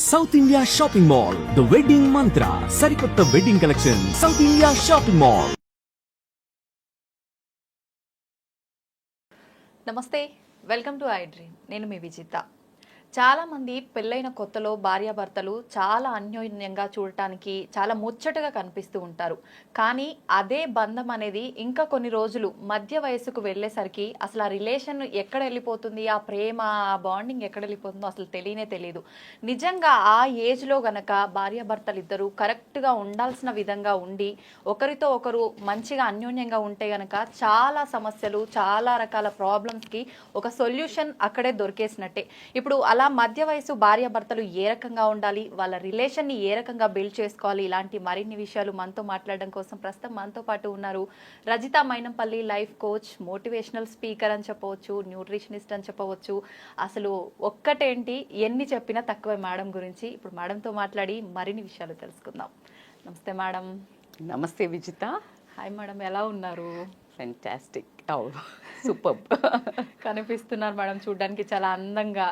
South India shopping mall the wedding Mantra సరికొత్త wedding collection South India shopping mall namaste welcome to I dream నేను మీ విజిత చాలామంది పెళ్ళైన కొత్తలో భార్యాభర్తలు చాలా అన్యోన్యంగా చూడటానికి చాలా ముచ్చటగా కనిపిస్తూ ఉంటారు. కానీ అదే బంధం అనేది ఇంకా కొన్ని రోజులు మధ్య వయసుకు వెళ్ళేసరికి అసలు ఆ రిలేషన్ ఎక్కడ వెళ్ళిపోతుంది ఆ ప్రేమ ఆ బాండింగ్ ఎక్కడ వెళ్ళిపోతుందో అసలు తెలియనే తెలియదు. నిజంగా ఆ ఏజ్లో గనక భార్యాభర్తలు ఇద్దరు కరెక్ట్గా ఉండాల్సిన విధంగా ఉండి ఒకరితో ఒకరు మంచిగా అన్యోన్యంగా ఉంటే గనక చాలా సమస్యలు చాలా రకాల ప్రాబ్లమ్స్కి ఒక సొల్యూషన్ అక్కడే దొరికేసినట్టే. ఇప్పుడు అలా మధ్య వయసు భార్యాభర్తలు ఏ రకంగా ఉండాలి వాళ్ళ రిలేషన్ని ఏ రకంగా బిల్డ్ చేసుకోవాలి ఇలాంటి మరిన్ని విషయాలు మనతో మాట్లాడడం కోసం ప్రస్తుతం మనతో పాటు ఉన్నారు Rajitha Mynampally life coach motivational speaker అని చెప్పవచ్చు న్యూట్రిషనిస్ట్ అని చెప్పవచ్చు. అసలు ఒక్కటేంటి ఎన్ని చెప్పినా తక్కువే మేడం గురించి. ఇప్పుడు మేడంతో మాట్లాడి మరిన్ని విషయాలు తెలుసుకుందాం. నమస్తే మేడం. నమస్తే విజిత. హాయ్ మేడం ఎలా ఉన్నారు? ఫెంటాస్టిక్ ఓ సూపర్ కనిపిస్తున్నారు మేడం చూడడానికి చాలా అందంగా.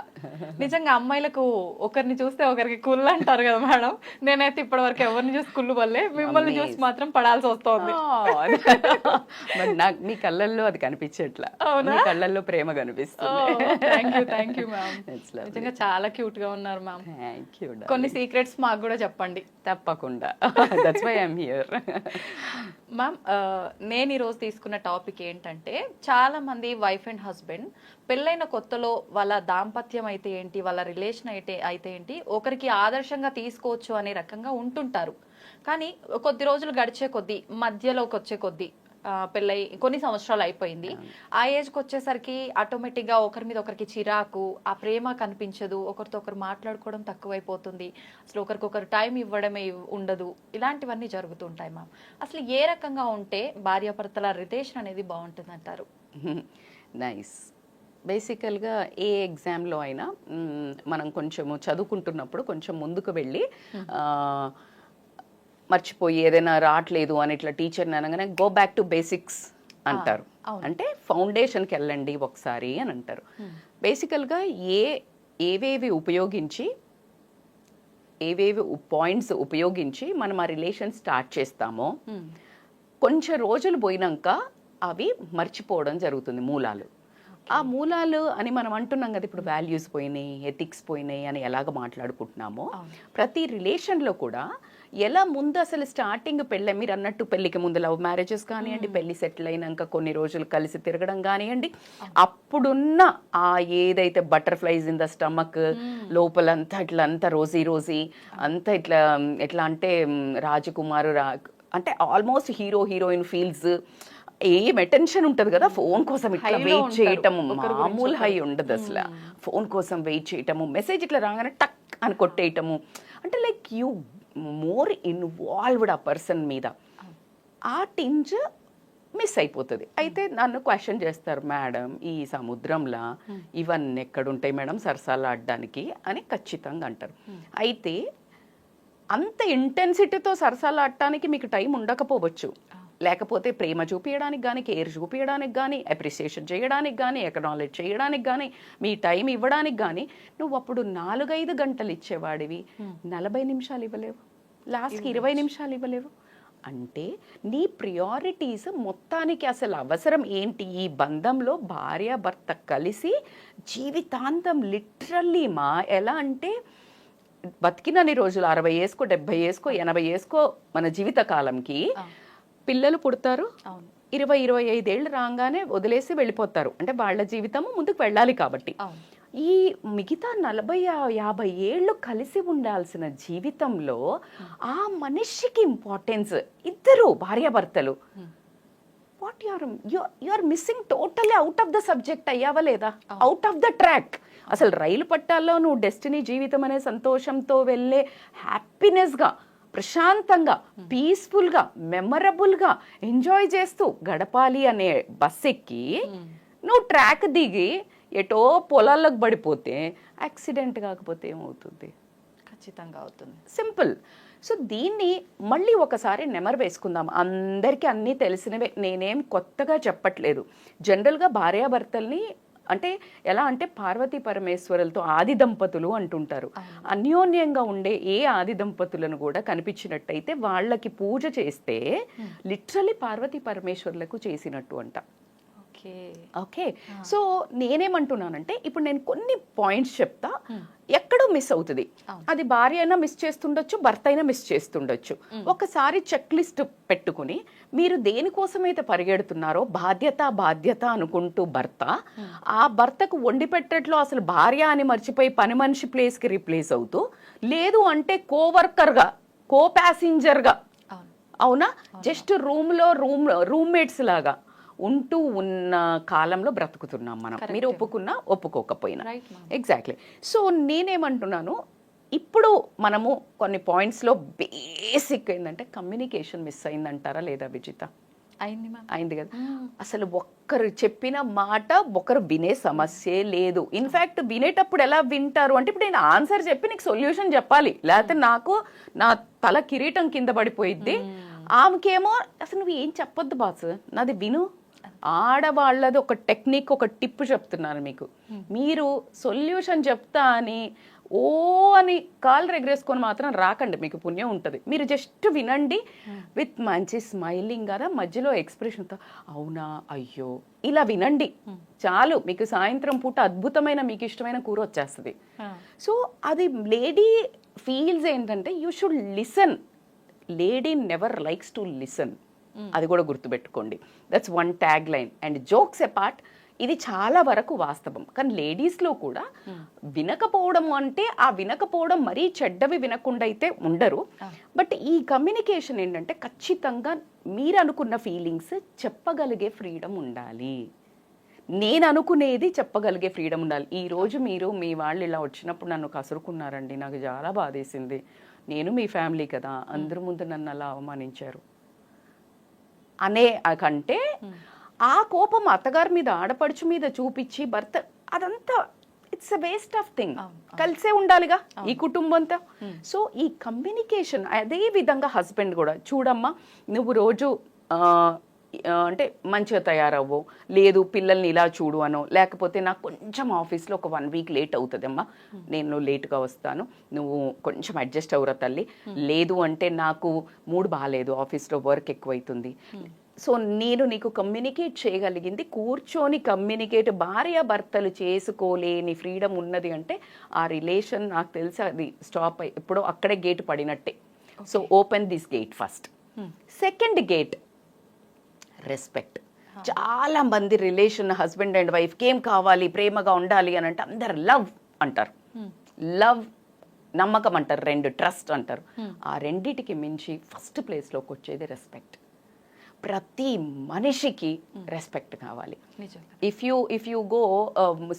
నిజంగా అమ్మాయిలకు ఒకరిని చూస్తే ఒకరికి కుళ్ళు అంటారు కదా మేడం. నేనైతే ఇప్పటివరకు ఎవరిని చూసి కుళ్ళు వల్లే మిమ్మల్ని చూసి మాత్రం పడాల్సి వస్తుంది. మరి నాకు మీ కళ్ళల్లో అది కనిపించట్లా. అవునా? కళ్ళల్లో ప్రేమ కనిపిస్తుంది. Thank you ma'am. నిజంగా చాలా క్యూట్గా ఉన్నారు మ్యామ్ థ్యాంక్ యూ కొన్ని సీక్రెట్స్ మాకు కూడా చెప్పండి. తప్పకుండా. That's why I'm here ma'am నేను ఈరోజు తీసుకున్న టాపిక్ ఏంటంటే చాలా మంది వైఫ్ అండ్ హస్బెండ్ పెళ్ళైన కొత్తలో వాళ్ళ దాంపత్యం అయితే ఏంటి వాళ్ళ రిలేషన్ అయితే అయితే ఏంటి ఒకరికి ఆదర్శంగా తీసుకోవచ్చు అనే రకంగా ఉంటుంటారు. కానీ కొద్ది రోజులు గడిచే కొద్దీ మధ్యలోకి వచ్చే కొద్దీ పెళ్ళై కొన్ని సంవత్సరాలు అయిపోయింది. ఆ ఏజ్కి వచ్చేసరికి ఆటోమేటిక్గా ఒకరి మీద ఒకరికి చిరాకు ఆ ప్రేమ కనిపించదు ఒకరితో ఒకరు మాట్లాడుకోవడం తక్కువైపోతుంది. అసలు ఒకరికొకరు టైం ఇవ్వడమే ఇవ్- ఉండదు. ఇలాంటివన్నీ జరుగుతుంటాయి మ్యామ్. అసలు ఏ రకంగా ఉంటే భార్యాభర్తల రిలేషన్ అనేది బాగుంటుంది అంటారు నైస్. బేసికల్గా ఏ ఎగ్జామ్లో అయినా మనం కొంచెము చదువుకుంటున్నప్పుడు కొంచెం ముందుకు వెళ్ళి ఆ, మర్చిపోయి ఏదైనా రావట్లేదు అని ఇట్లా టీచర్ని అనగానే గో బ్యాక్ టు బేసిక్స్ అంటారు. అంటే ఫౌండేషన్కి వెళ్ళండి ఒకసారి అని అంటారు. బేసికల్గా ఏ ఏవేవి ఉపయోగించి ఏవేవి పాయింట్స్ ఉపయోగించి మనం ఆ రిలేషన్ స్టార్ట్ చేస్తామో కొంచెం రోజులు పోయినాక అవి మర్చిపోవడం జరుగుతుంది మూలాలు. ఆ మూలాలు అని మనం అంటున్నాం కదా ఇప్పుడు వాల్యూస్ పోయినాయి ఎథిక్స్ పోయినాయి అని ఎలాగ మాట్లాడుకుంటున్నామో ప్రతి రిలేషన్లో కూడా ఎలా ముందు అసలు స్టార్టింగ్ పెళ్ళి మీరు అన్నట్టు పెళ్ళికి ముందు లవ్ మ్యారేజెస్ కానివ్వండి పెళ్ళి సెటిల్ అయినాక కొన్ని రోజులు కలిసి తిరగడం కానివ్వండి అప్పుడున్న ఆ ఏదైతే బటర్ఫ్లైస్ ఇన్ ద స్టమక్ లోపలంతా ఇట్లా అంతా రోజీ రోజీ అంతా ఇట్లా ఎట్లా అంటే రాజకుమారు రా అంటే ఆల్మోస్ట్ హీరో హీరోయిన్ ఫీల్స్ ఏం అటెన్షన్ ఉంటది కదా? ఫోన్ కోసం ఇట్లా వెయిట్. చేయటము గురించి మామూలు హై ఉండదు అసలు. ఫోన్ కోసం వెయిట్ చేయటము మెసేజ్ ఇట్లా రాగానే టక్ అని కొట్టేయటము. అంటే లైక్ యూ మోర్ ఇన్వాల్వ్డ్ ఆ పర్సన్ మీద. ఆ టింజ్ మిస్ అయిపోతుంది. అయితే నన్ను క్వశ్చన్ చేస్తారు మేడం ఈ సముద్రంలో ఇవన్నీ ఎక్కడుంటాయి మేడం సరసాలు ఆడడానికి? అని ఖచ్చితంగా అంటారు. అయితే అంత ఇంటెన్సిటీతో సరసాలు ఆడటానికి మీకు టైం ఉండకపోవచ్చు. లేకపోతే ప్రేమ చూపించడానికి కానీ కేర్ చూపించడానికి కానీ అప్రిసియేషన్ చేయడానికి కానీ ఎకనాలెడ్జ్ చేయడానికి కానీ మీ టైం ఇవ్వడానికి కానీ నువ్వు అప్పుడు నాలుగైదు గంటలు ఇచ్చేవాడివి. నలభై నిమిషాలు ఇవ్వలేవు. లాస్ట్కి ఇరవై నిమిషాలు ఇవ్వలేవు. అంటే నీ ప్రియారిటీస్ మొత్తానికి అసలు అవసరం ఏంటి? ఈ బంధంలో భార్య భర్త కలిసి జీవితాంతం లిటరల్లీ మా ఎలా అంటే బతికినన్ని రోజులు అరవై వేసుకో డెబ్బై వేసుకో ఎనభై వేసుకో మన జీవిత కాలంకి పిల్లలు పుడతారు. అవును. ఇరవై ఇరవై ఐదేళ్ళు రాగానే వదిలేసి వెళ్ళిపోతారు. అంటే వాళ్ళ జీవితము ముందుకు వెళ్ళాలి కాబట్టి. ఈ మిగతా నలభై యా- యాభై ఏళ్ళు కలిసి ఉండాల్సిన జీవితంలో ఆ మనిషికి ఇంపార్టెన్స్ ఇద్దరు భార్యాభర్తలు. What your you are missing totally out of the subject అయ్యావా లేదా? అవుట్ ఆఫ్ ద ట్రాక్ అసలు రైలు పట్టాల్లో నువ్వు డెస్టినీ జీవితం అనే సంతోషంతో వెళ్ళే హ్యాపీనెస్గా ప్రశాంతంగా పీస్ఫుల్గా మెమరబుల్గా ఎంజాయ్ చేస్తూ గడపాలి అనే బస్ ఎక్కి నువ్వు ట్రాక్ దిగి ఎటో పొలాల్లోకి పడిపోతే యాక్సిడెంట్ కాకపోతే ఏమవుతుంది? ఖచ్చితంగా అవుతుంది. సింపుల్ సో దీన్ని మళ్ళీ ఒకసారి నెమరు వేసుకుందాం. అందరికీ అన్నీ తెలిసినవే. నేనేం కొత్తగా చెప్పట్లేదు. జనరల్గా భార్యాభర్తల్ని అంటే ఎలా అంటే పార్వతీ పరమేశ్వరులతో ఆది దంపతులు అంటుంటారు. అన్యోన్యంగా ఉండే ఏ ఆది దంపతులను కూడా కనిపించినట్టయితే వాళ్ళకి పూజ చేస్తే లిటరలీ పార్వతీ పరమేశ్వరులకు చేసినట్టు అంట. ఓకే. ఓకే. సో నేనేమంటున్నానంటే ఇప్పుడు నేను కొన్ని పాయింట్స్ చెప్తా ఎక్కడో మిస్ అవుతుంది. అది భార్య అయినా మిస్ చేస్తుండొచ్చు భర్త అయినా మిస్ చేస్తుండొచ్చు. ఒకసారి చెక్ లిస్ట్ పెట్టుకుని మీరు దేనికోసమైతే పరిగెడుతున్నారో బాధ్యత బాధ్యత అనుకుంటూ భర్త ఆ భర్తకు వండి పెట్టట్లో అసలు భార్య అని మర్చిపోయి పని మనిషి ప్లేస్కి రీప్లేస్ అవుతూ లేదు అంటే కోవర్కర్గా కో ప్యాసింజర్గా అవును? అవునా. జస్ట్ రూమ్లో రూమ్ రూమ్మేట్స్ లాగా. ఉంటూ ఉన్న కాలంలో బ్రతుకుతున్నాం మనం. మీరు ఒప్పుకున్నా ఒప్పుకోకపోయినా. ఎగ్జాక్ట్లీ సో నేనేమంటున్నాను ఇప్పుడు మనము కొన్ని పాయింట్స్లో బేసిక్ ఏంటంటే కమ్యూనికేషన్ మిస్ అయిందంటారా లేదా విజిత? అయింది అయింది కదా. అసలు ఒక్కరు చెప్పిన మాట ఒకరు వినే సమస్యే లేదు. ఇన్ఫాక్ట్ వినేటప్పుడు ఎలా వింటారు అంటే ఇప్పుడు నేను ఆన్సర్ చెప్పి నీకు సొల్యూషన్ చెప్పాలి. లేకపోతే నాకు నా తల కిరీటం కింద పడిపోయిద్ది. ఆమెకేమో అసలు నువ్వు ఏం చెప్పొద్దు బాస్? నాది విను. ఆడవాళ్ళది ఒక టెక్నిక్ ఒక టిప్ చెప్తున్నాను మీకు. మీరు సొల్యూషన్ చెప్తా అని ఓ అని కాళ్ళు ఎగరేసుకొని మాత్రం రాకండి మీకు పుణ్యం ఉంటుంది. మీరు జస్ట్ వినండి విత్ మంచి స్మైలింగ్ కదా మధ్యలో ఎక్స్ప్రెషన్తో అవునా అయ్యో ఇలా వినండి. చాలు మీకు సాయంత్రం పూట అద్భుతమైన మీకు ఇష్టమైన కూర వచ్చేస్తుంది. సో అది లేడీ ఫీల్స్ ఏంటంటే you should listen. Lady never likes to listen. అది కూడా గుర్తుపెట్టుకోండి. That's one tag line and jokes apart ఇది చాలా వరకు వాస్తవం. కానీ లేడీస్లో కూడా వినకపోవడం అంటే ఆ వినకపోవడం మరీ చెడ్డవి వినకుండా అయితే ఉండరు. బట్ ఈ కమ్యూనికేషన్ ఏంటంటే ఖచ్చితంగా మీరు అనుకున్న ఫీలింగ్స్ చెప్పగలిగే ఫ్రీడమ్ ఉండాలి. నేను అనుకునేది చెప్పగలిగే ఫ్రీడమ్ ఉండాలి. ఈ రోజు మీరు మీ వాళ్ళు ఇలా వచ్చినప్పుడు నన్ను కసురుకున్నారండి. నాకు చాలా బాధేసింది. నేను మీ ఫ్యామిలీ కదా. అందరి ముందు నన్ను అలా అవమానించారు. అనే కంటే ఆ కోపం అత్తగారి మీద ఆడపడుచు మీద చూపించి భర్త అదంతా it's a waste of thing కలిసే ఉండాలిగా ఈ కుటుంబంతో. సో ఈ కమ్యూనికేషన్ అదే విధంగా హస్బెండ్ కూడా చూడమ్మా నువ్వు రోజు అంటే మంచిగా తయారవ్వు. లేదు పిల్లల్ని ఇలా చూడు అనో. లేకపోతే నాకు కొంచెం ఆఫీస్లో ఒక వన్ వీక్ లేట్ అవుతుందమ్మా. నేను లేట్గా వస్తాను. నువ్వు కొంచెం అడ్జస్ట్ అవురా తల్లి. లేదు అంటే నాకు మూడ్ బాగాలేదు ఆఫీస్లో వర్క్ ఎక్కువైతుంది. సో నేను నీకు కమ్యూనికేట్ చేయగలిగింది కూర్చొని కమ్యూనికేట్ భార్య భర్తలు చేసుకోలేని ఫ్రీడమ్ ఉన్నది అంటే ఆ రిలేషన్ నాకు తెలిసి అది స్టాప్ అయి ఎప్పుడో అక్కడే gate పడినట్టే. So open this gate first second gate respect చాలా మంది రిలేషన్ హస్బెండ్ అండ్ వైఫ్కి ఏం కావాలి ప్రేమగా ఉండాలి అని అంటే అందరు లవ్ అంటారు. లవ్ నమ్మకం అంటారు రెండు ట్రస్ట్ అంటారు. ఆ రెండిటికి మించి ఫస్ట్ ప్లేస్లోకి వచ్చేది రెస్పెక్ట్ ప్రతి మనిషికి రెస్పెక్ట్ కావాలి. If you if you go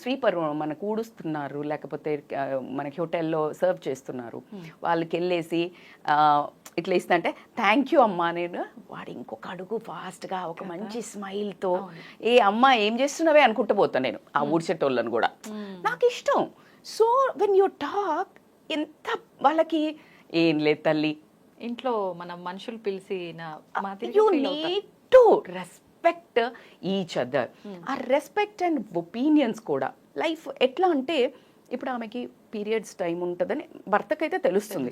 sweeper మనకు ఊడుస్తున్నారు లేకపోతే మనకి హోటల్లో సర్వ్ చేస్తున్నారు. వాళ్ళకి వెళ్ళేసి ఇట్లా ఇస్తుంటే థ్యాంక్ యూ అమ్మా నేను వాడు ఇంకొక అడుగు ఫాస్ట్గా ఒక మంచి స్మైల్తో ఏ అమ్మ ఏం చేస్తున్నావే? అనుకుంటూ పోతాను నేను ఆ ఊడ్చేటోళ్ళని కూడా. నాకు ఇష్టం. సో వెన్ యూ టాక్ ఎంత వాళ్ళకి ఏం లేదు తల్లి ఇంట్లో మనం మనుషులు పిలిచిన you. Need to respect each other ఆ రెస్పెక్ట్ అండ్ ఒపీనియన్స్ కూడా. లైఫ్ ఎట్లా అంటే ఇప్పుడు ఆమెకి పీరియడ్స్ టైం ఉంటుందని భర్తకైతే తెలుస్తుంది.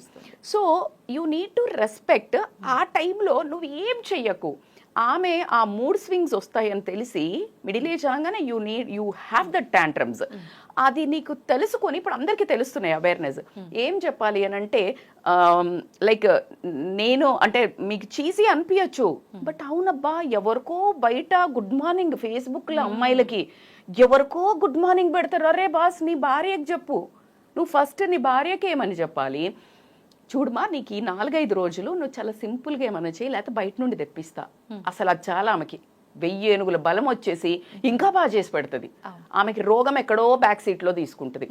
So you need to respect ఆ టైంలో నువ్వు ఏం చెయ్యకు. ఆమె ఆ మూడ్ స్వింగ్స్ వస్తాయని తెలిసి మిడిల్ ఏజ్ అనగానే you need you have the tantrums అది నీకు తెలుసుకొని ఇప్పుడు అందరికీ తెలుస్తున్నాయి అవేర్నెస్ ఏం చెప్పాలి అని అంటే లైక్ నేను అంటే మీకు చీజీ అనిపించచ్చు బట్ అవునబ్బా ఎవరికో బయట గుడ్ మార్నింగ్ ఫేస్బుక్లో అమ్మాయిలకి ఎవరికో గుడ్ మార్నింగ్ పెడతారు. అరే బాస్ నీ భార్యకి చెప్పు. నువ్వు ఫస్ట్ నీ భార్యకి ఏమని చెప్పాలి? చూడమా నీకు ఈ నాలుగైదు రోజులు నువ్వు చాలా సింపుల్గా ఏమైనా చేయి లేకపోతే బయట నుండి తెప్పిస్తా. అసలు అది చాలా ఆమెకి. వెయ్యి ఏనుగుల బలం వచ్చేసి ఇంకా బాగా చేసి పెడుతుంది. ఆమెకి రోగం ఎక్కడో బ్యాక్ సీట్లో తీసుకుంటుంది.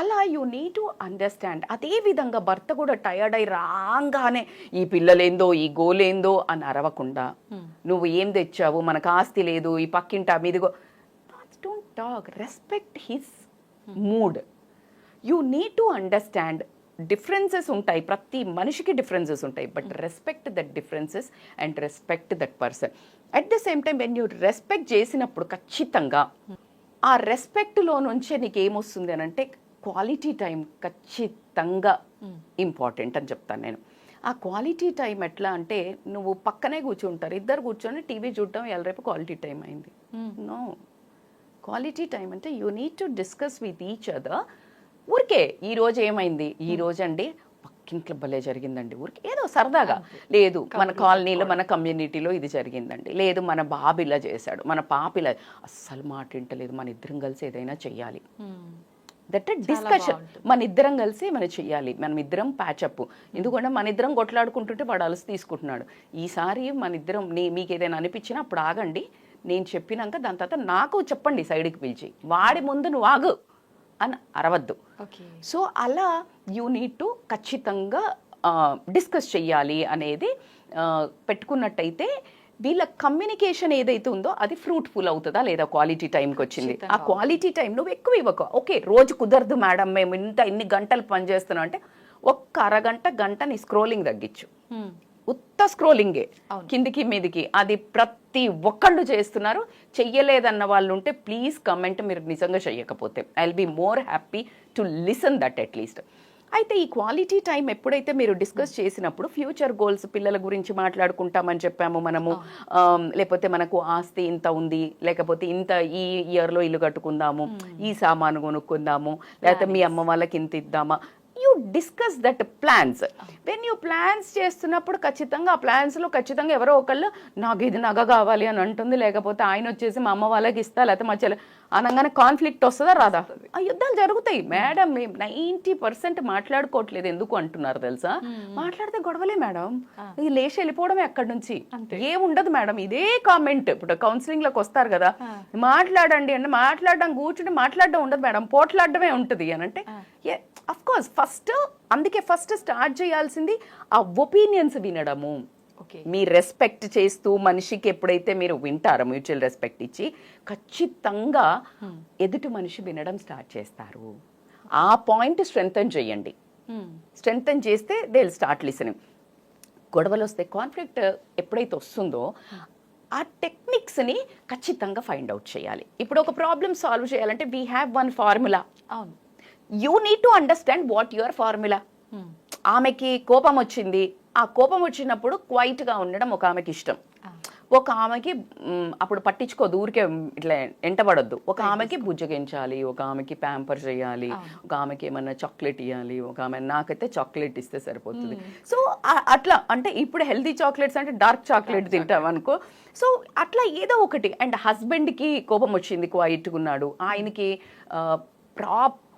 అలా యూ నీడ్ టు అండర్స్టాండ్ అదే విధంగా భర్త కూడా టయర్డ్ అయి రాగానే ఈ పిల్లలేందో ఈ గోలేందో అని అరవకుండా నువ్వు ఏం తెచ్చావు? మనకు ఆస్తి లేదు ఈ పక్కింట మీదిగో don't talk respect his mood you need to understand differences ఉంటాయి. ప్రతి మనిషికి డిఫరెన్సెస్ ఉంటాయి. But respect that differences and respect that person at the same time when you respect చేసినప్పుడు ఖచ్చితంగా ఆ రెస్పెక్ట్లో నుంచే నీకు ఏమొస్తుంది అని అంటే క్వాలిటీ టైం ఖచ్చితంగా ఇంపార్టెంట్ అని చెప్తాను నేను. ఆ క్వాలిటీ టైం ఎట్లా అంటే నువ్వు పక్కనే కూర్చుంటారు. ఇద్దరు కూర్చొని టీవీ చూడటం ఎల్లరేపు క్వాలిటీ టైం అయింది. నో క్వాలిటీ టైం అంటే you need to discuss with each other ఊరికే ఈ రోజు ఏమైంది? ఈ రోజు అండి పక్కింట్లో భలే జరిగిందండి ఊరికి. ఏదో సరదాగా. లేదు మన కాలనీలో మన కమ్యూనిటీలో ఇది జరిగిందండి. లేదు మన బాబు ఇలా చేశాడు మన పాప ఇలా అస్సలు మాట వింటలేదు. మన ఇద్దరం కలిసి ఏదైనా చెయ్యాలి. That discussion. మన ఇద్దరం కలిసి మనం చెయ్యాలి. మనం ఇద్దరం ప్యాచప్ ఎందుకంటే మన ఇద్దరం కొట్లాడుకుంటుంటే వాడు అలసి తీసుకుంటున్నాడు. ఈసారి మన ఇద్దరం నీ మీకు ఏదైనా అనిపించినా అప్పుడు ఆగండి. నేను చెప్పినాక దాని తర్వాత నాకు చెప్పండి సైడ్కి పిలిచి. వాడి ముందు నువ్వు ఆగు. అని అరవద్దు. ఓకే. సో అలా యూ నీడ్ టు ఖచ్చితంగా డిస్కస్ చెయ్యాలి అనేది పెట్టుకున్నట్టయితే వీళ్ళ కమ్యూనికేషన్ ఏదైతే ఉందో అది ఫ్రూట్ఫుల్ అవుతుందా లేదా క్వాలిటీ టైంకి వచ్చింది? ఆ క్వాలిటీ టైం నువ్వు ఎక్కువ ఇవ్వకు. ఓకే రోజు కుదరదు మేడం మేము ఇంత ఇన్ని గంటలు పనిచేస్తున్నాం అంటే ఒక్క అరగంట గంట నీ స్క్రోలింగ్ తగ్గించు. ఉత్త స్క్రోలింగే కిందికి మీదికి. అది ప్రతి ఒక్కళ్ళు చేస్తున్నారు. చెయ్యలేదన్న వాళ్ళు ఉంటే ప్లీజ్ కమెంట్ మీరు నిజంగా చెయ్యకపోతే. I will be more happy to listen that at least అయితే ఈ క్వాలిటీ టైం ఎప్పుడైతే మీరు డిస్కస్ చేసినప్పుడు ఫ్యూచర్ గోల్స్ పిల్లల గురించి మాట్లాడుకుంటామని చెప్పాము మనము. లేకపోతే మనకు ఆస్తి ఇంత ఉంది లేకపోతే ఇంత ఈ ఇయర్లో ఇల్లు కట్టుకుందాము ఈ సామాను కొనుక్కుందాము లేకపోతే మీ అమ్మ వాళ్ళకి ఇంత ఇద్దామా? You discuss that plans. When you plans చేస్తున్నప్పుడు ఖచ్చితంగా ఆ ప్లాన్స్లో ఖచ్చితంగా ఎవరో ఒకళ్ళు నాకు ఇది నగ కావాలి అని అంటుంది. లేకపోతే ఆయన వచ్చేసి మా అమ్మ వాళ్ళకి ఇస్తా లేకపోతే మా చెల్లె అనగానే కాన్ఫ్లిక్ట్ వస్తుందా రాదా? ఆ యుద్ధాలు జరుగుతాయి. మేడం మేము నైంటీ పర్సెంట్ మాట్లాడుకోవట్లేదు. ఎందుకు అంటున్నారు తెలుసా? మాట్లాడితే గొడవలే మేడం. ఇది లేచి వెళ్ళిపోవడమే అక్కడి నుంచి. ఏముండదు మేడం. ఇదే కామెంట్ ఇప్పుడు కౌన్సిలింగ్లోకి వస్తారు కదా. మాట్లాడండి అంటే మాట్లాడడం కూర్చుంటే మాట్లాడడం ఉండదు మేడం. పోట్లాడడమే ఉంటుంది అని అంటే అఫ్ కోర్స్ ఫస్ట్ అందుకే ఫస్ట్ స్టార్ట్ చేయాల్సింది ఆ ఒపీనియన్స్ వినడము. ఓకే. మీ రెస్పెక్ట్ చేస్తూ మనిషికి ఎప్పుడైతే మీరు వింటారో మ్యూచువల్ రెస్పెక్ట్ ఇచ్చి ఖచ్చితంగా ఎదుటి మనిషి వినడం స్టార్ట్ చేస్తారు. ఆ పాయింట్ స్ట్రెంగ్తన్ చేయండి. స్ట్రెంగ్తన్ చేస్తే దే విల్ స్టార్ట్ లిసనింగ్ గొడవలు వస్తే కాన్ఫ్లిక్ట్ ఎప్పుడైతే వస్తుందో ఆ టెక్నిక్స్ని ఖచ్చితంగా ఫైండ్ అవుట్ చేయాలి. ఇప్పుడు ఒక ప్రాబ్లమ్ సాల్వ్ చేయాలంటే వీ హ్యావ్ వన్ ఫార్ములా అవును. You need to understand what your formula ఆమెకి కోపం వచ్చింది. ఆ కోపం వచ్చినప్పుడు క్వైట్గా ఉండడం ఒక ఆమెకి ఇష్టం. ఒక ఆమెకి అప్పుడు పట్టించుకోదు. ఊరికే ఇట్లా ఎంటబడద్దు. ఒక ఆమెకి బుజ్జగించాలి ఒక ఆమెకి ప్యాంపర్ చేయాలి ఒక ఆమెకి ఏమన్నా చాక్లెట్ ఇవ్వాలి ఒక ఆమె నాకైతే చాక్లెట్ ఇస్తే సరిపోతుంది. సో అట్లా అంటే ఇప్పుడు హెల్తీ చాక్లెట్స్ అంటే డార్క్ చాక్లెట్ తింటాం అనుకో. సో అట్లా ఏదో ఒకటి. అండ్ హస్బెండ్కి కోపం వచ్చింది క్వైట్గా ఉన్నాడు. ఆయనకి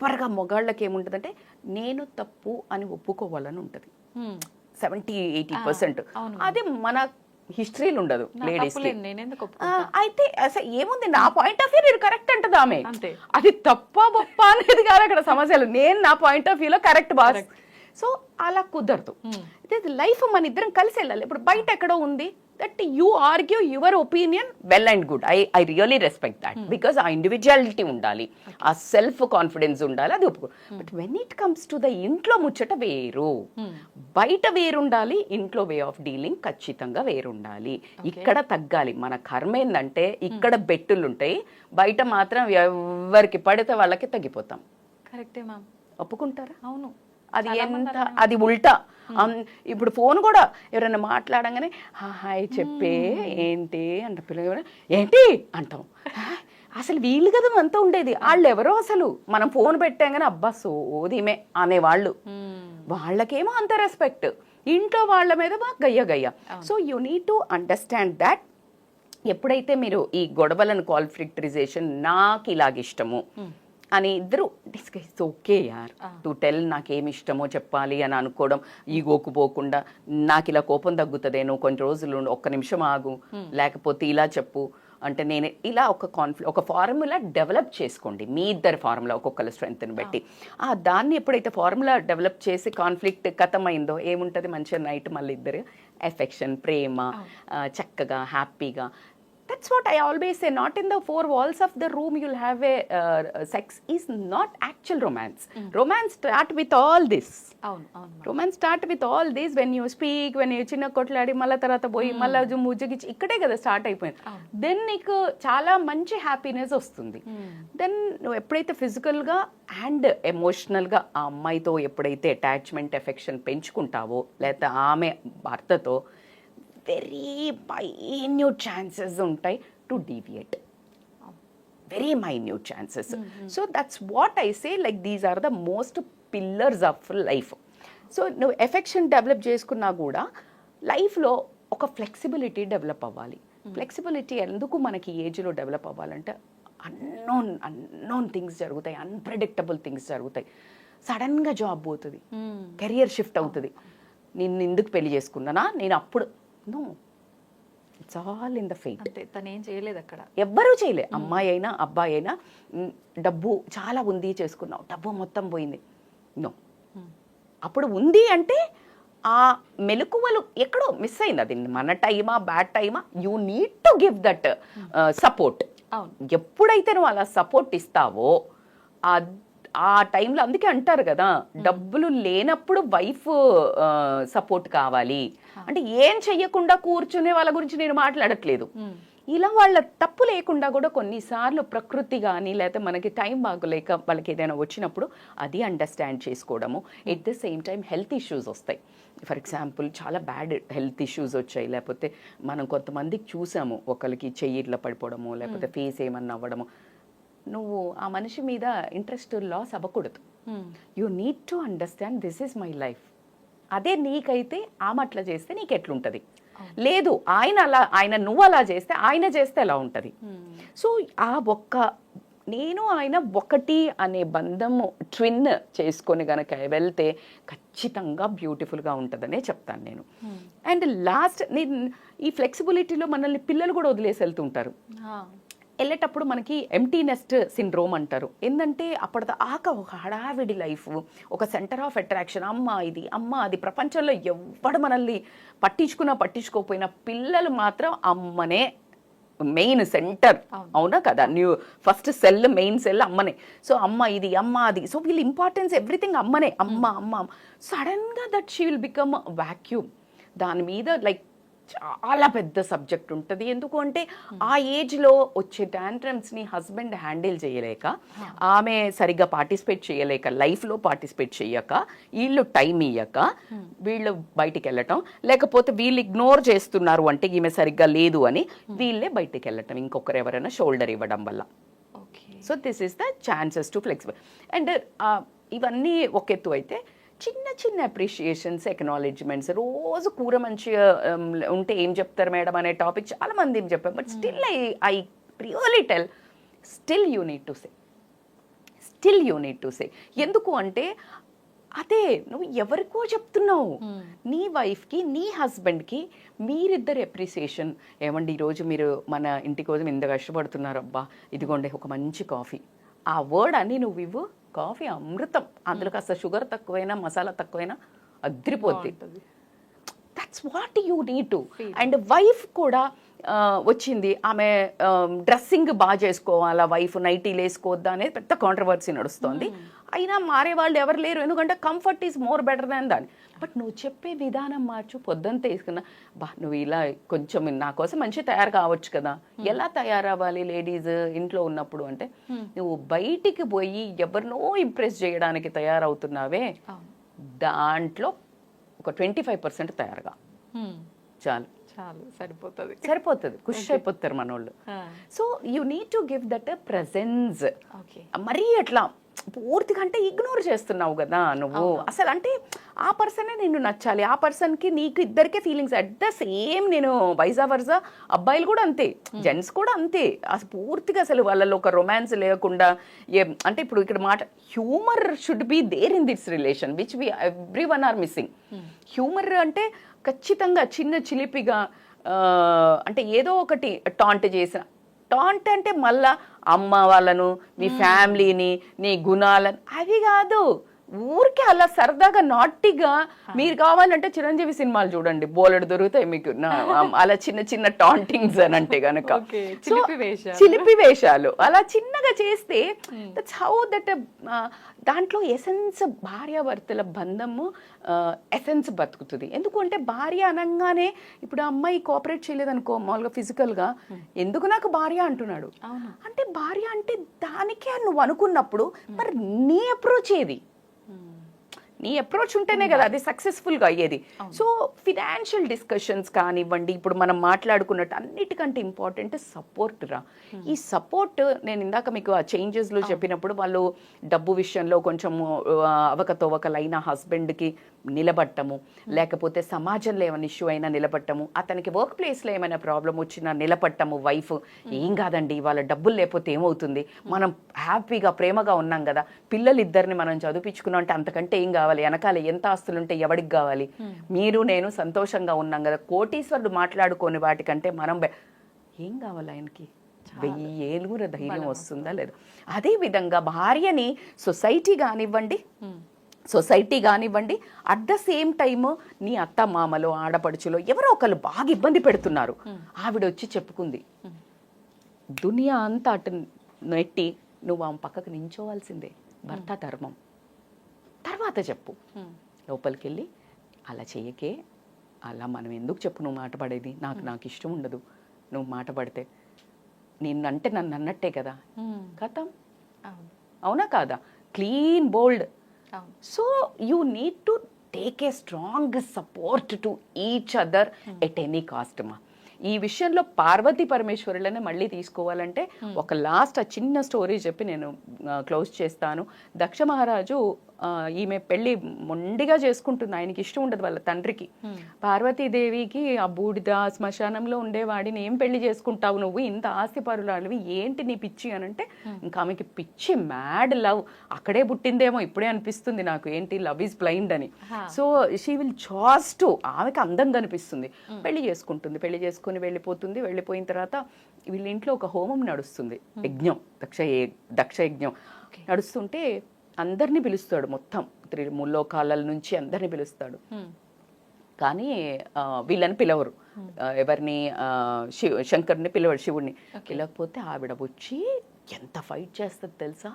ప్రాపర్గా మొగాళ్ళకి ఏముంటుందంటే నేను తప్పు అని ఒప్పుకోవాలని ఉంటుంది సెవెంటీ ఎయిటీ పర్సెంట్. అది మన హిస్టరీలు ఉండదు లేడీస్? అయితే అసలు ఏముంది? నా పాయింట్ ఆఫ్ వ్యూ నేను కరెక్ట్ అంటది ఆమె. అది తప్ప గొప్ప అనేది కాదు అక్కడ సమస్యలు. నేను నా పాయింట్ ఆఫ్ వ్యూలో కరెక్ట్ బాస్. సో అలా కుదరదు. ఇది లైఫ్ మన ఇద్దరం కలిసి వెళ్ళాలి. ఇప్పుడు బయట ఎక్కడో ఉంది. That you argue your opinion well and good I I really respect that because ఆ ఇండివిజువాలిటీ ఉండాలి. ఆ సెల్ఫ్ కాన్ఫిడెన్స్ ఉండాలి. అది ఒప్పుకో. But when it comes to the ఇంట్లో ముచ్చట వేరు. బయట వేరుండాలి ఇంట్లో వే ఆఫ్ డీలింగ్ ఖచ్చితంగా వేరుండాలి. ఇక్కడ తగ్గాలి. మన కర్మ ఏందంటే ఇక్కడ బెట్టులు ఉంటాయి బయట మాత్రం ఎవరికి పడితే వాళ్ళకి తగ్గిపోతాం. కరెక్టే మ్యామ్. ఒప్పుకుంటారా? అవును. అది ఎంత అది ఉల్టా. ఇప్పుడు ఫోన్ కూడా ఎవరైనా మాట్లాడంగానే "హా, హాయ్ చెప్పే ఏంటి? అంట పిల్లలు కూడా, ఏంటి? అంటాం. "హా, అసలు వీళ్ళు కదా అంతా ఉండేది. వాళ్ళు ఎవరో అసలు? మనం ఫోన్ పెట్టాగానే అబ్బా సోదిమే అనేవాళ్ళు. వాళ్ళకేమో అంత రెస్పెక్ట్. ఇంట్లో వాళ్ళ మీద గయ్య గయ్య. So you need to understand that ఎప్పుడైతే మీరు ఈ గొడవలను కాన్ఫ్లిక్టరైజేషన్ నాకు ఇలాగ ఇష్టము అని ఇద్దరు డిస్కస్ ఓకే యార్ టు టెల్ నాకేమి ఇష్టమో చెప్పాలి అని అనుకోవడం ఈగోకు పోకుండా నాకు ఇలా కోపం తగ్గుతుంది నువ్వు కొన్ని రోజులు ఒక్క నిమిషం ఆగు లేకపోతే ఇలా చెప్పు అంటే నేను ఇలా ఒక కాన్ఫ్లి ఒక ఫార్ములా డెవలప్ చేసుకోండి మీ ఇద్దరి ఫార్ములా ఒక్కొక్కరి స్ట్రెంగ్త్ని బట్టి. ఆ. దాన్ని ఎప్పుడైతే ఫార్ములా డెవలప్ చేసి కాన్ఫ్లిక్ట్ కథమైందో ఏముంటుంది? మంచిగా నైట్ మళ్ళీ ఇద్దరు ఎఫెక్షన్ ప్రేమ చక్కగా హ్యాపీగా that's what I always say not in the four walls of the room you'll have a sex is not actual romance romance start with all this romance start with all these when you speak when you చిన్న కొట్లాడి మళ్ళీ తర్వాత పోయి మళ్ళీ ముజ్జగిచ్చి ఇక్కడే కదా start అయిపోయింది. Then నీకు చాలా మంచి హ్యాపీనెస్ వస్తుంది. దెన్ నువ్వు ఎప్పుడైతే ఫిజికల్గా అండ్ ఎమోషనల్గా ఆ అమ్మాయితో ఎప్పుడైతే అటాచ్మెంట్ ఎఫెక్షన్ పెంచుకుంటావో లేకపోతే ఆమె భర్తతో వెరీ మైన్యూట్ ఛాన్సెస్ ఉంటాయి to deviate very minute chances so that's what I say like these are the most pillars of life so నువ్వు ఎఫెక్షన్ డెవలప్ చేసుకున్నా కూడా లైఫ్లో ఒక ఫ్లెక్సిబిలిటీ డెవలప్ అవ్వాలి. ఫ్లెక్సిబిలిటీ ఎందుకు మనకి ఏజ్లో డెవలప్ అవ్వాలంటే అన్నోన్ అన్నోన్ థింగ్స్ జరుగుతాయి అన్ప్రెడిక్టబుల్ థింగ్స్ జరుగుతాయి. సడన్గా జాబ్ పోతుంది. కెరియర్ షిఫ్ట్ అవుతుంది. నిన్ను ఎందుకు పెళ్ళి చేసుకున్నానా? నేను అప్పుడు no. It's all in the fate అంతే తను ఏం చేయలేదు అక్కడ. ఎవ్వరూ చేయలే. అమ్మాయి అయినా అబ్బాయి అయినా డబ్బు చాలా ఉంది చేసుకున్నావు. డబ్బు మొత్తం పోయింది. నో అప్పుడు ఉంది అంటే ఆ మెలకువలు ఎక్కడో మిస్ అయింది. అది మన టైమా బ్యాడ్ టైమా? You need to give that support ఎప్పుడైతే నువ్వు అలా సపోర్ట్ ఇస్తావో ఆ ఆ టైంలో అందుకే అంటారు కదా డబ్బులు లేనప్పుడు వైఫ్ సపోర్ట్ కావాలి. అంటే ఏం చెయ్యకుండా కూర్చునే వాళ్ళ గురించి నేను మాట్లాడట్లేదు. ఇలా వాళ్ళ తప్పు లేకుండా కూడా కొన్నిసార్లు ప్రకృతి కానీ లేకపోతే మనకి టైం బాగోలేక వాళ్ళకి ఏదైనా వచ్చినప్పుడు అది అండర్స్టాండ్ చేసుకోవడము. At the same time health issues వస్తాయి. ఫర్ ఎగ్జాంపుల్ చాలా బ్యాడ్ హెల్త్ ఇష్యూస్ వచ్చాయి. లేకపోతే మనం కొంతమందికి చూసాము ఒకరికి చెయ్యి ఇట్లా పడిపోవడము లేకపోతే ఫేస్ ఏమన్నా అవ్వడము. నువ్వు ఆ మనిషి మీద ఇంట్రెస్ట్ లాస్ అవ్వకూడదు. You need to understand this is my life అదే నీకైతే ఆమె అట్లా చేస్తే నీకు ఎట్లుంటది లేదు ఆయన అలా ఆయన నువ్వు అలా చేస్తే ఆయన చేస్తే ఎలా ఉంటుంది? సో ఆ ఒక్క నేను ఆయన ఒకటి అనే బంధము ట్విన్ చేసుకొని గనక వెళ్తే ఖచ్చితంగా బ్యూటిఫుల్గా ఉంటుందనే చెప్తాను నేను. అండ్ లాస్ట్ నేను ఈ ఫ్లెక్సిబిలిటీలో మనల్ని పిల్లలు కూడా వదిలేసి వెళ్తుంటారు వెళ్ళేటప్పుడు మనకి ఎంటీ నెస్ట్ సిండ్రోమ్ అంటారు. ఏంటంటే అప్పటిదాకా ఒక హడావిడి లైఫ్ ఒక సెంటర్ ఆఫ్ అట్రాక్షన్ అమ్మ ఇది అమ్మ అది. ప్రపంచంలో ఎవ్వడు మనల్ని పట్టించుకున్నా పట్టించుకోకపోయినా పిల్లలు మాత్రం అమ్మనే మెయిన్ సెంటర్ అవునా. కదా? New first cell main cell అమ్మనే. సో అమ్మ ఇది అమ్మ అది. సో వీళ్ళ ఇంపార్టెన్స్ ఎవ్రీథింగ్ అమ్మనే. అమ్మ అమ్మ సడన్గా that she will become vacuum దాని మీద లైక్ చాలా పెద్ద సబ్జెక్ట్ ఉంటుంది. ఎందుకు అంటే ఆ ఏజ్లో వచ్చే టాంట్రమ్స్ని హస్బెండ్ హ్యాండిల్ చేయలేక ఆమె సరిగ్గా పార్టిసిపేట్ చేయలేక లైఫ్లో పార్టిసిపేట్ చేయక వీళ్ళు టైం ఇయ్యక వీళ్ళు బయటికి వెళ్ళటం లేకపోతే వీళ్ళు ఇగ్నోర్ చేస్తున్నారు అంటే ఈమె సరిగ్గా లేదు అని వీళ్ళే బయటికి వెళ్ళటం ఇంకొకరు ఎవరైనా షోల్డర్ ఇవ్వడం వల్ల. Okay. So this is the chances to flexible. And ఇవన్నీ ఒక ఎత్తు అయితే చిన్న చిన్న అప్రిషియేషన్స్ ఎక్నాలెడ్జ్మెంట్స్ రోజు కూర మంచిగా ఉంటే ఏం చెప్తారు మేడం అనే టాపిక్ చాలా మంది ఏం చెప్పారు. But still I I really tell still you need to say still you need to say ఎందుకు అంటే అదే నువ్వు ఎవరికో చెప్తున్నావు. నీ వైఫ్కి నీ హస్బెండ్కి మీరిద్దరు అప్రిసియేషన్ ఏమండి ఈరోజు మీరు మన ఇంటి కోసం ఇంత కష్టపడుతున్నారు అబ్బా ఇదిగోండి ఒక మంచి కాఫీ ఆ వర్డ్ అని నువ్వు ఇవ్వు. కాఫీ అమృతం. అందులో కాస్త షుగర్ తక్కువైనా మసాలా తక్కువైనా అద్రిపోద్ది. That's what you need to and wife కూడా వచ్చింది. ఆమె డ్రెస్సింగ్ బాగా చేసుకోవాలా వైఫ్ నైటీలు వేసుకోవద్దా అనేది పెద్ద కాంట్రవర్సీ నడుస్తోంది. అయినా మారే వాళ్ళు ఎవరు లేరు. ఎందుకంటే comfort is more better than దాని బట్ నువ్వు చెప్పే విధానం మార్చు పొద్దున్న తీసుకున్నా బా నువ్వు ఇలా కొంచెం నా కోసం మంచి తయారు కావచ్చు కదా. ఎలా తయారవ్వాలి లేడీస్ ఇంట్లో ఉన్నప్పుడు? అంటే నువ్వు బయటికి పోయి ఎవరినో ఇంప్రెస్ చేయడానికి తయారవుతున్నావే. దాంట్లో ఒక ట్వంటీ ఫైవ్ పర్సెంట్ తయారుగా చాలు. చాలు సరిపోతుంది. సరిపోతుంది. ఖుషి అయిపోతారు మనోళ్ళు. So you need to give that presence మరీ అట్లా పూర్తిగా అంటే ఇగ్నోర్ చేస్తున్నావు కదా నువ్వు. అసలు అంటే ఆ పర్సనే నిన్ను నచ్చాలి. ఆ పర్సన్కి నీకు ఇద్దరికే ఫీలింగ్స్ అట్ ద సేమ్ నేను వైజా వర్జా అబ్బాయిలు కూడా అంతే. జెంట్స్ కూడా అంతే. అసలు పూర్తిగా అసలు వాళ్ళలో ఒక రొమాన్స్ లేకుండా ఏ అంటే ఇప్పుడు ఇక్కడ మాట humour should be there in this relation which we every one are missing. Humour అంటే ఖచ్చితంగా చిన్న చిలిపిగా అంటే ఏదో ఒకటి టాంట్ చేసిన టాంట్ అంటే మళ్ళా అమ్మ వాళ్ళను మీ ఫ్యామిలీని నీ గుణాలను. అవి కాదు. ఊరికే అలా సరదాగా నాటిగా మీరు కావాలంటే చిరంజీవి సినిమాలు చూడండి. బోలెడు దొరుకుతాయి మీకు. అలా చిన్న చిన్న టాంటింగ్స్ అని అంటే గనక. So, చిలిపి వేషాలు. చిలిపి వేషాలు. అలా చిన్నగా చేస్తే దట్స్ హౌ దట్ దాంట్లో ఎసెన్స్ భార్యాభర్తల బంధము ఎసెన్స్ బతుకుతుంది. ఎందుకంటే భార్య అనగానే ఇప్పుడు అమ్మాయి కోఆపరేట్ చేయలేదనుకో మామూలుగా ఫిజికల్గా ఎందుకు నాకు భార్య అంటున్నాడు. అంటే భార్య అంటే దానికే నువ్వు అనుకున్నప్పుడు మరి నీ అప్రోచ్ ఏది? నీ అప్రోచ్ ఉంటేనే కదా అది సక్సెస్ఫుల్గా అయ్యేది. సో ఫినాన్షియల్ డిస్కషన్స్ కానివ్వండి ఇప్పుడు మనం మాట్లాడుకున్నట్టు అన్నిటికంటే ఇంపార్టెంట్ సపోర్ట్ రా. ఈ సపోర్ట్ నేను ఇందాక మీకు ఆ చేంజెస్లో చెప్పినప్పుడు వాళ్ళు డబ్బు విషయంలో కొంచెం అవకతవకలైన హస్బెండ్కి నిలబట్టము లేకపోతే సమాజంలో ఏమైనా ఇష్యూ అయినా నిలబట్టము అతనికి వర్క్ ప్లేస్లో ఏమైనా ప్రాబ్లం వచ్చినా నిలబట్టము వైఫ్ ఏం కాదండి వాళ్ళ డబ్బులు లేకపోతే ఏమవుతుంది? మనం హ్యాపీగా ప్రేమగా ఉన్నాం కదా పిల్లలు ఇద్దరిని మనం చదివించుకున్నాం అంటే అంతకంటే ఏం కావాలి? వెనకాల ఎంత ఆస్తులు ఉంటే ఎవరికి కావాలి మీరు నేను సంతోషంగా ఉన్నాం కదా. కోటీశ్వరుడు మాట్లాడుకోని వాటికంటే మనం ఏం కావాలి ఆయనకి? వెయ్యి ఏలుగుర ధైర్యం వస్తుందా లేదా? అదే విధంగా భార్యని సొసైటీ కానివ్వండి సొసైటీ కానివ్వండి అట్ ద సేమ్ టైమ్ నీ అత్త మామలో ఆడపడుచులో ఎవరో ఒకరు బాగా ఇబ్బంది పెడుతున్నారు. ఆవిడ వచ్చి చెప్పుకుంది దునియా అంతా అటు నెట్టి నువ్వు ఆమె పక్కకు నించోవాల్సిందే. భర్త ధర్మం. తర్వాత చెప్పు. లోపలికి వెళ్ళి అలా చెయ్యకే అలా మనం ఎందుకు చెప్పు నువ్వు మాట పడేది? నాకు నాకు ఇష్టం ఉండదు. నువ్వు మాట పడితే. నిన్నంటే నన్ను అన్నట్టే కదా. కథం అవును. కాదా? Clean bold. So you need to take a strong support to each other at any cost మా. ఈ విషయంలో పార్వతీ పరమేశ్వరులనే మళ్ళీ తీసుకోవాలంటే ఒక లాస్ట్ ఆ చిన్న స్టోరీ చెప్పి నేను క్లోజ్ చేస్తాను. దక్ష మహారాజు ఈమె పెళ్ళి మొండిగా చేసుకుంటుంది. ఆయనకి ఇష్టం ఉండదు వాళ్ళ తండ్రికి. పార్వతీదేవికి ఆ బూడిద శ్మశానంలో ఉండేవాడిని ఏం పెళ్ళి చేసుకుంటావు నువ్వు? ఇంత ఆస్తి పరులాడివి ఏంటి నీ పిచ్చి? అని అంటే ఇంకా ఆమెకి పిచ్చి మ్యాడ్ లవ్. అక్కడే పుట్టిందేమో ఇప్పుడే అనిపిస్తుంది నాకు. ఏంటి లవ్ ఈజ్ బ్లైండ్ అని. So she will chase to ఆమెకి అందం కనిపిస్తుంది. పెళ్ళి చేసుకుంటుంది. పెళ్ళి చేసుకుని వెళ్ళిపోతుంది. వెళ్ళిపోయిన తర్వాత వీళ్ళ ఇంట్లో ఒక హోమం నడుస్తుంది. యజ్ఞం. దక్ష దక్ష యజ్ఞం నడుస్తుంటే అందరినీ పిలుస్తాడు మొత్తం. త్రి ముల్లోకాల నుంచి అందరినీ పిలుస్తాడు. కానీ వీళ్ళని పిలవరు. ఎవరిని శివ శంకర్ని పిలవడు శివుడిని పిలవకపోతే ఆవిడ వచ్చి ఎంత ఫైట్ చేస్తుంది తెలుసా?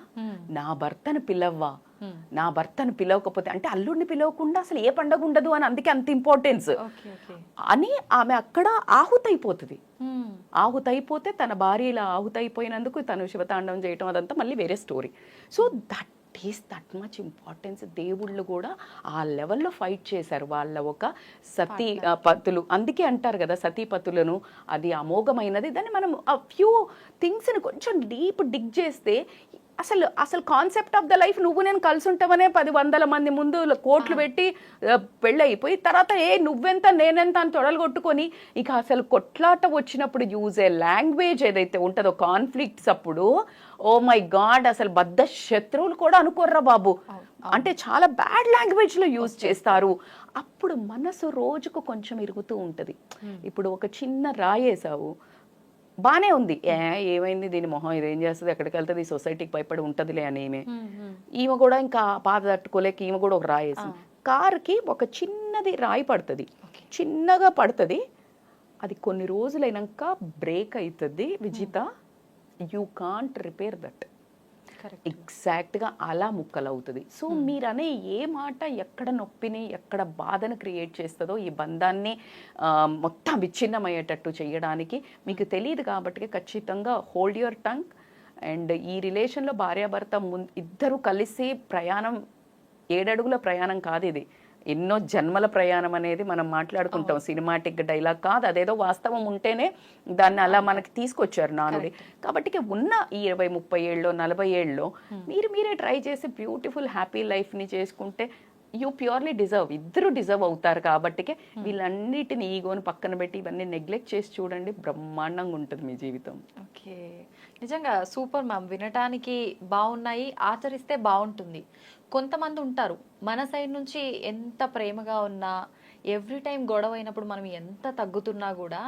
నా భర్తను పిలవ్వా? నా భర్తను పిలవకపోతే అంటే అల్లుడిని పిలవకుండా అసలు ఏ పండగ ఉండదు అని అందుకే అంత ఇంపార్టెన్స్ అని ఆమె అక్కడ ఆహుతైపోతుంది. ఆహుతైపోతే తన భార్య ఇలా ఆహుతైపోయినందుకు తను శివతాండవం చేయటం అదంతా మళ్ళీ వేరే story so that is that much importance దేవుళ్ళు కూడా ఆ లెవెల్లో ఫైట్ చేశారు. వాళ్ళ ఒక సతీ పతులు. అందుకే అంటారు కదా సతీపతులను అది అమోఘమైనది. దాన్ని మనం ఆ ఫ్యూ థింగ్స్ని కొంచెం డీప్ డిగ్ చేస్తే అసలు అసలు కాన్సెప్ట్ ఆఫ్ ద లైఫ్ నువ్వు నేను కలిసి ఉంటామనే పది వందల మంది ముందు కోట్లు పెట్టి ఆ, పెళ్ళయిపోయి తర్వాత ఏ నువ్వెంత నేనెంత అని తొడలు కొట్టుకొని ఇక అసలు కొట్లాట వచ్చినప్పుడు యూజ్ ఏ లాంగ్వేజ్ ఏదైతే ఉంటుందో కాన్ఫ్లిక్ట్స్ అప్పుడు ఓ మై గాడ్ అసలు బద్ద శత్రువులు కూడా అనుకోర్రా బాబు. అంటే చాలా బ్యాడ్ లాంగ్వేజ్లో యూజ్ చేస్తారు. అప్పుడు మనసు రోజుకు కొంచెం ఇరుగుతూ ఉంటది. ఇప్పుడు ఒక చిన్న రాయేసావు బానే ఉంది. ఏ ఏమైంది? దీని మొహం ఇదేం చేస్తుంది? ఎక్కడికి వెళ్తుంది? ఈ సొసైటీకి భయపడి ఉంటదిలే అని ఈమె ఈమె కూడా ఇంకా పాత తట్టుకోలేక ఈమె కూడా ఒక రాయి వేసింది కారుకి ఒక చిన్నది రాయి పడుతుంది. చిన్నగా పడుతుంది. అది కొన్ని రోజులైనాక బ్రేక్ అవుతుంది Vijitha you can't repair that ఎగ్జాక్ట్గా అలా ముక్కలు అవుతుంది సో మీరు అనే ఏ మాట ఎక్కడ నొప్పిని ఎక్కడ బాధను క్రియేట్ చేస్తుందో ఈ బంధాన్ని మొత్తం విచ్ఛిన్నమయ్యేటట్టు చేయడానికి మీకు తెలియదు కాబట్టి ఖచ్చితంగా హోల్డ్ యువర్ టంగ్ అండ్ ఈ రిలేషన్లో భార్యాభర్త ముం ఇద్దరు కలిసి ప్రయాణం ఏడడుగుల ప్రయాణం కాదు ఇది. ఎన్నో జన్మల ప్రయాణం అనేది మనం మాట్లాడుకుంటాం. సినిమాటిక్ డైలాగ్ కాదు అదేదో వాస్తవం ఉంటేనే దాన్ని అలా మనకి తీసుకొచ్చారు నానుడి. కాబట్టి ఉన్న ఈ ఇరవై ముప్పై ఏళ్ళు నలభై ఏళ్ళలో మీరు మీరే ట్రై చేసి బ్యూటిఫుల్ హ్యాపీ లైఫ్ని చేసుకుంటే యూ ప్యూర్లీ డిజర్వ్. ఇద్దరు డిజర్వ్ అవుతారు కాబట్టి వీళ్ళన్నిటిని ఈగోని పక్కన పెట్టి ఇవన్నీ నెగ్లెక్ట్ చేసి చూడండి బ్రహ్మాండంగా ఉంటుంది మీ జీవితం. ఓకే. నిజంగా సూపర్ మ్యామ్ వినటానికి బాగున్నాయి ఆచరిస్తే బాగుంటుంది. కొంతమంది ఉంటారు మన సైడ్ నుంచి ఎంత ప్రేమగా ఉన్నా ఎవ్రీ టైం గొడవ అయినప్పుడు మనం ఎంత తగ్గుతున్నా కూడా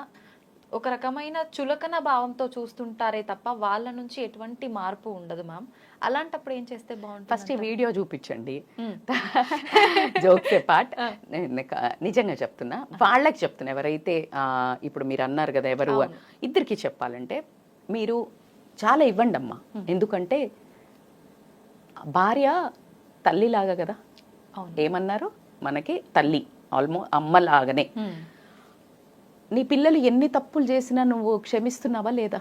ఒక రకమైన చులకన భావంతో చూస్తుంటారే తప్ప వాళ్ళ నుంచి ఎటువంటి మార్పు ఉండదు మ్యామ్. అలాంటప్పుడు ఏం చేస్తే బాగుంటుంది ఫస్ట్ ఈ వీడియో చూపించండి. Jokes part. నిజంగా చెప్తున్నా వాళ్ళకి చెప్తున్నా ఎవరైతే ఇప్పుడు మీరు అన్నారు కదా ఎవరు ఇద్దరికి చెప్పాలంటే మీరు చాలా ఇవ్వండి అమ్మా ఎందుకంటే భార్య తల్లిలాగా కదా. ఏమన్నారు? మనకి తల్లి ఆల్మో అమ్మలాగానే. మ్మ్. నీ పిల్లలు ఎన్ని తప్పులు చేసినా నువ్వు క్షమిస్తున్నావా లేదా?